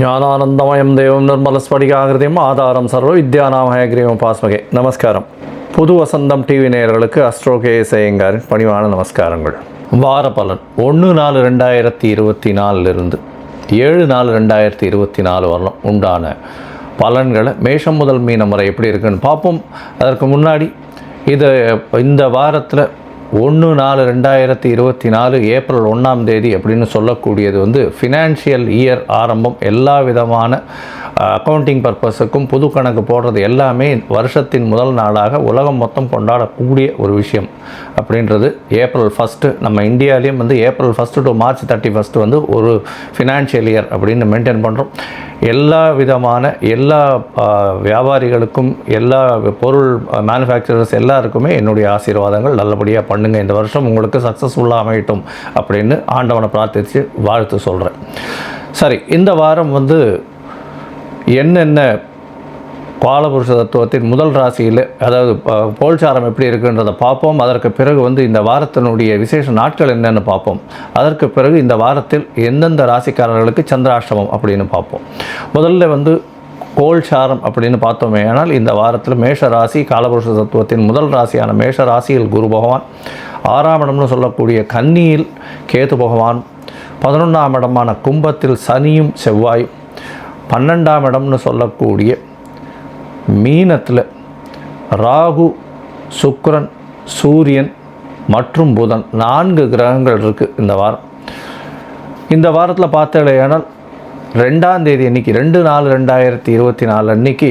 ஞானானந்தமயம் தெய்வம் நிர்மலஸ்படிகாகிருதியும் ஆதாரம் சர்வ வித்யாநாமய கிரீவம் பாஸ்மகே. நமஸ்காரம். புது வசந்தம் டிவி நேயர்களுக்கு அஸ்ட்ரோ கேஎஸ்ஐயங்காரின் பணிவான நமஸ்காரங்கள். வார பலன். ஒன்று நாலு ரெண்டாயிரத்தி இருபத்தி நாலுலேருந்து ஏழு நாலு ரெண்டாயிரத்தி இருபத்தி நாலு வரலாம். உண்டான பலன்களை மேஷம் முதல் மீனம் வரை எப்படி இருக்குன்னு பார்ப்போம். அதற்கு முன்னாடி இது இந்த வாரத்தில் ஒன்று நாலு ரெண்டாயிரத்தி இருபத்தி நாலு ஏப்ரல் ஒன்றாம் தேதி அப்படின்னு சொல்லக்கூடியது வந்து ஃபினான்ஷியல் இயர் ஆரம்பம். எல்லா விதமான அக்கௌண்டிங் பர்பஸுக்கும் புது கணக்கு போடுறது எல்லாமே வருஷத்தின் முதல் நாளாக உலகம் மொத்தம் கொண்டாடக்கூடிய ஒரு விஷயம் அப்படின்றது. ஏப்ரல் ஃபஸ்ட்டு நம்ம இந்தியாவிலையும் வந்து April first to March thirty first வந்து ஒரு ஃபினான்ஷியல் இயர் அப்படின்னு மெயின்டைன் பண்ணுறோம் எல்லா விதமான எல்லா வியாபாரிகளுக்கும் எல்லா பொருள் மேனுஃபேக்சரர்ஸ் எல்லாருக்குமே என்னுடைய ஆசீர்வாதங்கள் நல்லபடியாக பண்ணுங்கள் இந்த வருஷம் உங்களுக்கு சக்ஸஸ்ஃபுல்லாக அமையட்டும் அப்படின்னு ஆண்டவனை பிரார்த்தித்து வாழ்த்து சொல்கிறேன் சரி இந்த வாரம் வந்து என்னென்ன காலபுருஷ தத்துவத்தின் முதல் ராசியில் அதாவது போல்சாரம் எப்படி இருக்குன்றதை பார்ப்போம். அதற்கு பிறகு வந்து இந்த வாரத்தினுடைய விசேஷ நாட்கள் என்னென்னு பார்ப்போம். அதற்கு பிறகு இந்த வாரத்தில் எந்தெந்த ராசிக்காரர்களுக்கு சந்திராஷ்டமம் அப்படின்னு பார்ப்போம். முதல்ல வந்து கோல்சாரம் அப்படின்னு பார்த்தோமே ஆனால் இந்த வாரத்தில் மேஷ ராசி காலபுருஷ தத்துவத்தின் முதல் ராசியான மேஷ ராசியில் குரு பகவான் ஆறாம் இடம்னு சொல்லக்கூடிய கன்னியில் கேது பகவான் பதினொன்றாம் இடமான கும்பத்தில் சனியும் செவ்வாயும் பன்னெண்டாம் இடம்னு சொல்லக்கூடிய மீனத்தில் ராகு சுக்ரன் சூரியன் மற்றும் புதன் நான்கு கிரகங்கள் இருக்குது இந்த வாரம். இந்த வாரத்தில் பார்த்தலையானால் ரெண்டாம் தேதி அன்னைக்கு ரெண்டு நாலு ரெண்டாயிரத்தி இருபத்தி நாலு அன்னைக்கு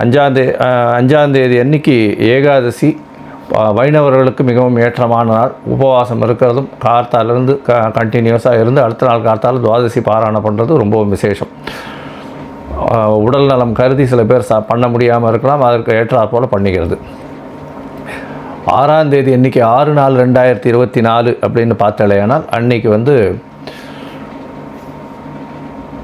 அஞ்சாந்தே அஞ்சாந்தேதி அன்னைக்கு ஏகாதசி வைணவர்களுக்கு மிகவும் ஏற்றமான நாள். உபவாசம் இருக்கிறதும் கார்த்தாலேருந்து க கண்டினியூஸாக இருந்து அடுத்த நாள் கார்த்தால துவாதசி பாராயணம் பண்ணுறது ரொம்பவும் விசேஷம். உடல் நலம் கருதி சில பேர் ச பண்ண முடியாமல் இருக்கலாம் அதற்கு ஏற்றாற் போல் பண்ணிக்கிறது. ஆறாம் தேதி இன்றைக்கி ஆறு நாள் ரெண்டாயிரத்தி இருபத்தி நாலு அப்படின்னு பார்த்தாலேயானால் அன்னைக்கு வந்து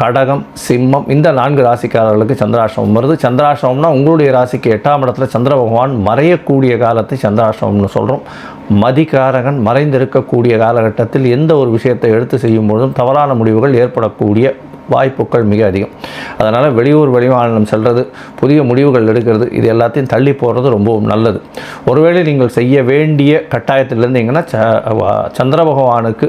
கடகம் சிம்மம் இந்த நான்கு ராசிக்காரர்களுக்கு சந்திராசிரமம் வருது. சந்திராசிரமம்னா உங்களுடைய ராசிக்கு எட்டாம் இடத்துல சந்திர பகவான் மறையக்கூடிய காலத்தை சந்திராசிரமம்னு சொல்கிறோம் மதிகாரகன் மறைந்திருக்கக்கூடிய காலகட்டத்தில் எந்த ஒரு விஷயத்தை எடுத்து செய்யும் பொழுதும் தவறான முடிவுகள் ஏற்படக்கூடிய வாய்ப்புகள் மிக அதிகம். அதனால் வெளியூர் வெளிமாநிலம் செல்வது புதிய முடிவுகள் எடுக்கிறது இது எல்லாத்தையும் தள்ளி போகிறது ரொம்பவும் நல்லது. ஒருவேளை நீங்கள் செய்ய வேண்டிய கட்டாயத்தில் இருந்தீங்கன்னா ச சந்திர பகவானுக்கு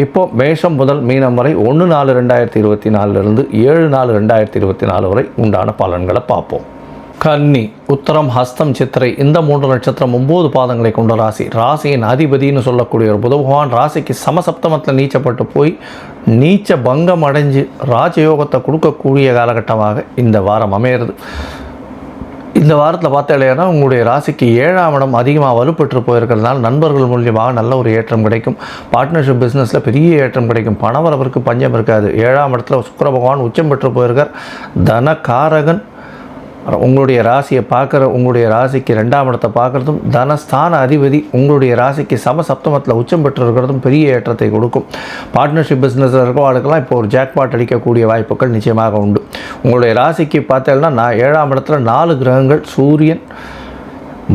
இப்போ மேஷம் முதல் மீனம் வரை ஒன்று நாலு ரெண்டாயிரத்தி இருபத்தி நாலுலேருந்து ஏழு நாலு ரெண்டாயிரத்தி இருபத்தி நாலு வரை உண்டான பலன்களை பார்ப்போம். கன்னி உத்தரம் ஹஸ்தம் சித்திரை இந்த மூன்று நட்சத்திரம் ஒம்பது பாதங்களை கொண்ட ராசி. ராசியின் அதிபதின்னு சொல்லக்கூடிய ஒரு புத பகவான் ராசிக்கு சமசப்தமத்தில் நீச்சப்பட்டு போய் நீச்ச பங்கம் அடைஞ்சு ராஜயோகத்தை கொடுக்கக்கூடிய காலகட்டமாக இந்த வாரம் அமையிறது. இந்த வாரத்தில் பார்த்தாலேனா உங்களுடைய ராசிக்கு ஏழாம் இடம் அதிகமாக வலுப்பெற்று போயிருக்கிறதுனால நண்பர்கள் மூலியமாக நல்ல ஒரு ஏற்றம் கிடைக்கும். பார்ட்னர்ஷிப் பிஸ்னஸில் பெரிய ஏற்றம் கிடைக்கும். பணவரவிற்கு பஞ்சம் இருக்காது. ஏழாம் இடத்துல சுக்கர பகவான் உச்சம் பெற்று போயிருக்கார். தனகாரகன் உங்களுடைய ராசியை பார்க்குற உங்களுடைய ராசிக்கு ரெண்டாம் இடத்தை பார்க்குறதும் தனஸ்தான அதிபதி உங்களுடைய ராசிக்கு சம சப்தமத்தில் உச்சம் பெற்று இருக்கிறதும் பெரிய ஏற்றத்தை கொடுக்கும். பார்ட்னர்ஷிப் பிஸ்னஸில் இருக்கவாளுக்கெல்லாம் இப்போ ஒரு ஜாக்பாட் அடிக்கக்கூடிய வாய்ப்புகள் நிச்சயமாக உண்டு. உங்களுடைய ராசிக்கு பார்த்தேன்னா நான் ஏழாம் இடத்துல நாலு கிரகங்கள் சூரியன்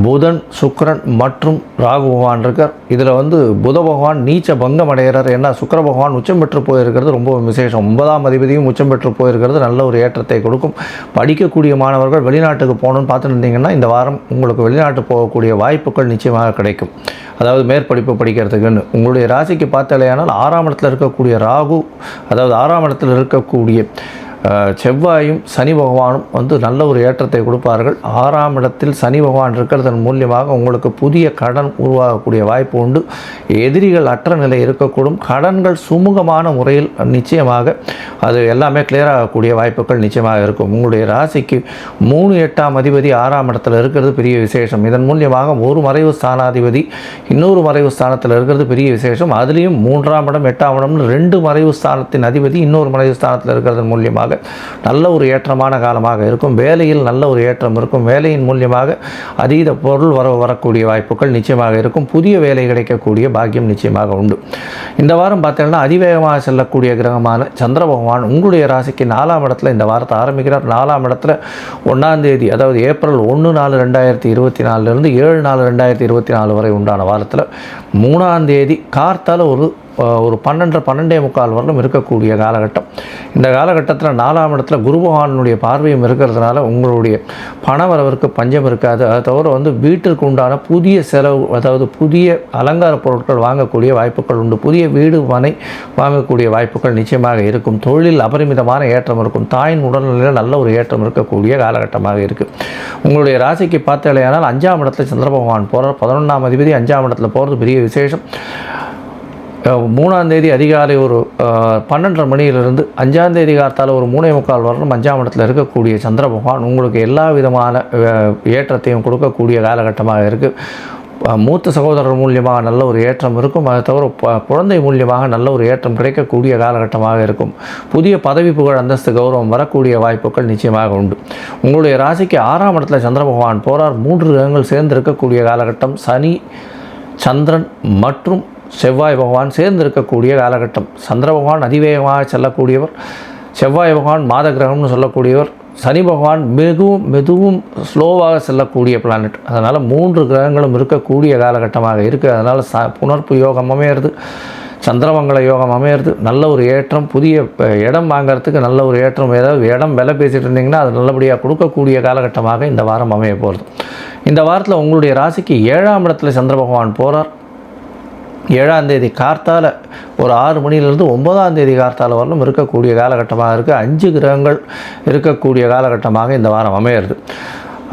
புதன் சுக்ரன் மற்றும் ராகு பகவான் இருக்கார். இதில் வந்து புத பகவான் நீச்ச பங்கம் அடைகிறார். ஏன்னா சுக்கர பகவான் உச்சம் பெற்று போயிருக்கிறது ரொம்ப விசேஷம். ஒன்பதாம் அதிபதியும் உச்சம் பெற்று போயிருக்கிறது நல்ல ஒரு ஏற்றத்தை கொடுக்கும். படிக்கக்கூடிய மாணவர்கள் வெளிநாட்டுக்கு போகணும்னு பார்த்துட்டு இருந்தீங்கன்னா இந்த வாரம் உங்களுக்கு வெளிநாட்டு போகக்கூடிய வாய்ப்புகள் நிச்சயமாக கிடைக்கும். அதாவது மேற்படிப்பு படிக்கிறதுக்குன்னு. உங்களுடைய ராசிக்கு பார்த்தாலேயானால் ஆறாம் இடத்தில் இருக்கக்கூடிய ராகு அதாவது ஆறாம் இடத்தில் இருக்கக்கூடிய செவ்வாயும் சனி பகவானும் வந்து நல்ல ஒரு ஏற்றத்தை கொடுப்பார்கள். ஆறாம் இடத்தில் சனி பகவான் இருக்கிறதன் மூலியமாக உங்களுக்கு புதிய கடன் உருவாகக்கூடிய வாய்ப்பு உண்டு. எதிரிகள் அற்ற நிலை இருக்கக்கூடும். கடன்கள் சுமூகமான முறையில் நிச்சயமாக அது எல்லாமே கிளியர் ஆகக்கூடிய வாய்ப்புகள் நிச்சயமாக இருக்கும். உங்களுடைய ராசிக்கு மூணு எட்டாம் அதிபதி ஆறாம் இடத்தில் இருக்கிறது பெரிய விசேஷம். இதன் மூலியமாக ஒரு மறைவு ஸ்தானாதிபதி இன்னொரு மறைவு ஸ்தானத்தில் இருக்கிறது பெரிய விசேஷம். அதுலேயும் மூன்றாம் இடம் எட்டாம் இடம்னு ரெண்டு மறைவு ஸ்தானத்தின் அதிபதி இன்னொரு மறைவு ஸ்தானத்தில் இருக்கிறதன் மூலியமாக நல்ல ஒரு ஏற்றமான காலமாக இருக்கும். வேலையில் நல்ல ஒரு ஏற்றம் இருக்கும். வேலையின் மூலியமாக அதீத பொருள் வர வரக்கூடிய வாய்ப்புகள் நிச்சயமாக இருக்கும். புதிய வேலை கிடைக்கக்கூடிய பாக்கியம் நிச்சயமாக உண்டு. இந்த வாரம் பார்த்தீங்கன்னா அதிவேகமாக செல்லக்கூடிய கிரகமான சந்திர பகவான் உங்களுடைய ராசிக்கு நாலாம் இடத்துல இந்த வாரத்தை ஆரம்பிக்கிறார். நாலாம் இடத்துல ஒன்றாம் தேதி அதாவது ஏப்ரல் ஒன்று நாலு ரெண்டாயிரத்தி இருபத்தி நாலுலேருந்து ஏழு நாலு ரெண்டாயிரத்தி இருபத்தி நாலு வரை உண்டான வாரத்தில் மூணாம் தேதி கார்த்தால ஒரு ஒரு பன்னெண்டு பன்னெண்டே முக்கால் வரலும் இருக்கக்கூடிய காலகட்டம். இந்த காலகட்டத்தில் நாலாம் இடத்துல குருபகவானுடைய பார்வையும் இருக்கிறதுனால உங்களுடைய பணவரவிற்கு பஞ்சம் இருக்காது. அதை தவிர வந்து வீட்டிற்கு உண்டான புதிய செலவு அதாவது புதிய அலங்கார பொருட்கள் வாங்கக்கூடிய வாய்ப்புகள் உண்டு. புதிய வீடு மனை வாங்கக்கூடிய வாய்ப்புகள் நிச்சயமாக இருக்கும். தொழிலில் அபரிமிதமான ஏற்றம் இருக்கும். தாயின் உடல்நிலையில் நல்ல ஒரு ஏற்றம் இருக்கக்கூடிய காலகட்டமாக இருக்குது உங்களுடைய ராசிக்கு பார்த்தாலேயானால் அஞ்சாம் இடத்துல சந்திர பகவான் போகிறார் பதினொன்றாம் அதிபதி அஞ்சாம் இடத்துல போகிறது பெரிய விசேஷம். மூணாந்தேதி மூணாம் தேதி அதிகாலை ஒரு பன்னெண்டரை மணியிலிருந்து அஞ்சாம் தேதி காலத்தால் ஒரு மூணே முக்கால் வரணும் அஞ்சாம் இடத்துல இருக்கக்கூடிய சந்திர பகவான் உங்களுக்கு எல்லா விதமான ஏற்றத்தையும் கொடுக்கக்கூடிய காலகட்டமாக இருக்குது மூத்த சகோதரர் மூலியமாக நல்ல ஒரு ஏற்றம் இருக்கும். அதை தவிர குழந்தை மூலியமாக நல்ல ஒரு ஏற்றம் கிடைக்கக்கூடிய காலகட்டமாக இருக்கும். புதிய பதவி புகழ் அந்தஸ்து கௌரவம் வரக்கூடிய வாய்ப்புகள் நிச்சயமாக உண்டு. உங்களுடைய ராசிக்கு ஆறாம் இடத்துல சந்திர பகவான் போறார். மூன்று கிரகங்கள் சேர்ந்து இருக்கக்கூடிய காலகட்டம் சனி சந்திரன் மற்றும் செவ்வாய் பகவான் சேர்ந்து இருக்கக்கூடிய காலகட்டம். சந்திர பகவான் அதிவேகமாக செல்லக்கூடியவர். செவ்வாய் பகவான் மாத கிரகம்னு சொல்லக்கூடியவர். சனி பகவான் மிகவும் மெதுவும் ஸ்லோவாக செல்லக்கூடிய பிளானட் அதனால் மூன்று கிரகங்களும் இருக்கக்கூடிய காலகட்டமாக இருக்குது அதனால் ச புனர்ப்பு யோகம் அமையிறது சந்திரமங்கல யோகம் அமையிறது நல்ல ஒரு ஏற்றம் புதிய இடம் வாங்கிறதுக்கு நல்ல ஒரு ஏற்றம் ஏதாவது இடம் விலை பேசிகிட்டு இருந்தீங்கன்னா அது நல்லபடியாக கொடுக்கக்கூடிய காலகட்டமாக இந்த வாரம் அமைய போகிறது இந்த வாரத்தில் உங்களுடைய ராசிக்கு ஏழாம் இடத்துல சந்திர பகவான் போகிறார் ஏழாம் தேதி கார்த்தால ஒரு ஆறு மணிலேருந்து ஒன்பதாம் தேதி கார்த்தால வரலும் இருக்கக்கூடிய காலகட்டமாக இருக்குது அஞ்சு கிரகங்கள் இருக்கக்கூடிய காலகட்டமாக இந்த வாரம் அமையிறது.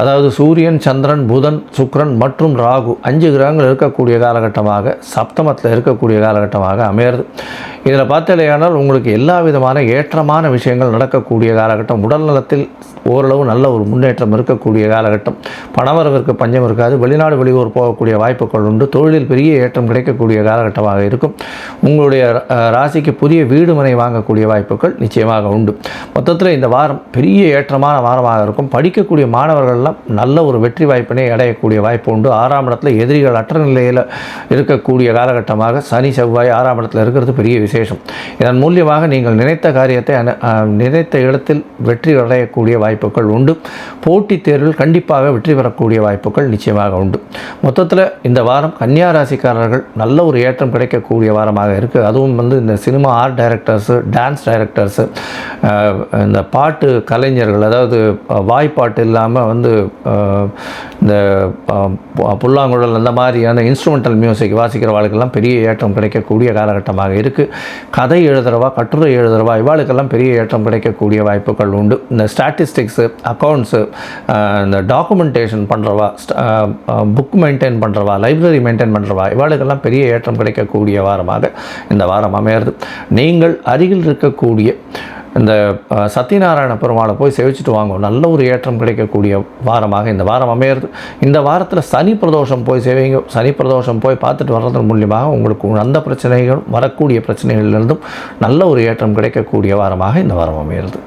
அதாவது சூரியன் சந்திரன் புதன் சுக்ரன் மற்றும் ராகு அஞ்சு கிரகங்கள் இருக்கக்கூடிய காலகட்டமாக சப்தமத்தில் இருக்கக்கூடிய காலகட்டமாக அமையிறது. இதில் பார்த்தாலேயானால் உங்களுக்கு எல்லா விதமான ஏற்றமான விஷயங்கள் நடக்கக்கூடிய காலகட்டம். உடல் நலத்தில் ஓரளவு நல்ல ஒரு முன்னேற்றம் இருக்கக்கூடிய காலகட்டம். பணவரவிற்கு பஞ்சம் இருக்காது. வெளிநாடு வெளியூர் போகக்கூடிய வாய்ப்புகள் உண்டு. தொழிலில் பெரிய ஏற்றம் கிடைக்கக்கூடிய காலகட்டமாக இருக்கும். உங்களுடைய ராசிக்கு புதிய வீடு மனை வாங்கக்கூடிய வாய்ப்புகள் நிச்சயமாக உண்டு. மொத்தத்தில் இந்த வாரம் பெரிய ஏற்றமான வாரமாக இருக்கும். படிக்கக்கூடிய மாணவர்கள் மாணவர்கள்லாம் நல்ல ஒரு வெற்றி வாய்ப்பினை அடையக்கூடிய வாய்ப்பு உண்டு. ஆறாம் இடத்துல எதிரிகள் அற்ற நிலையில் இருக்கக்கூடிய காலகட்டமாக சனி செவ்வாய் ஆறாம் இடத்துல இருக்கிறது பெரிய விசேஷம். இதன் மூலியமாக நீங்கள் நினைத்த காரியத்தை நினைத்த இடத்தில் வெற்றி அடையக்கூடிய வாய்ப்புகள் உண்டு. போட்டித் தேர்வில் கண்டிப்பாக வெற்றி பெறக்கூடிய வாய்ப்புகள் நிச்சயமாக உண்டு. மொத்தத்தில் இந்த வாரம் கன்னியா ராசிக்காரர்கள் நல்ல ஒரு ஏற்றம் கிடைக்கக்கூடிய வாரமாக இருக்குது அதுவும் வந்து இந்த cinema art directors dance directors இந்த பாட்டு கலைஞர்கள் அதாவது வாய்ப்பாட்டு இல்லாமல் வந்து இந்த புல்லாங்குழல் அந்த மாதிரியான இன்ஸ்ட்ருமெண்டல் மியூசிக் வாசிக்கிறவாளுக்கெல்லாம் பெரிய ஏற்றம் கிடைக்கக்கூடிய காலகட்டமாக இருக்குது கதை எழுதுறவா கட்டுரை எழுதுறவா இவாளுக்கெல்லாம் பெரிய ஏற்றம் கிடைக்கக்கூடிய வாய்ப்புகள் உண்டு. இந்த ஸ்டாட்டிஸ்டிக்ஸு அக்கௌண்ட்ஸு இந்த டாக்குமெண்டேஷன் பண்ணுறவா புக் மெயின்டைன் பண்ணுறவா லைப்ரரி மெயின்டைன் பண்ணுறவா இவாளுக்கெல்லாம் பெரிய ஏற்றம் கிடைக்கக்கூடிய வாரமாக இந்த வாரம் அமையிறது. நீங்கள் அருகில் இருக்கக்கூடிய இந்த சத்யநாராயண பெருமாளை போய் சேவிச்சுட்டு வாங்கும் நல்ல ஒரு ஏற்றம் கிடைக்கக்கூடிய வாரமாக இந்த வாரம் அமையிறது. இந்த வாரத்தில் சனி பிரதோஷம் போய் சேவிங்க சனி பிரதோஷம் போய் பார்த்துட்டு வர்றதன் மூலியமாக உங்களுக்கு அந்த பிரச்சனைகள் வரக்கூடிய பிரச்சனைகளிலிருந்தும் நல்ல ஒரு ஏற்றம் கிடைக்கக்கூடிய வாரமாக இந்த வாரம் அமையிறது.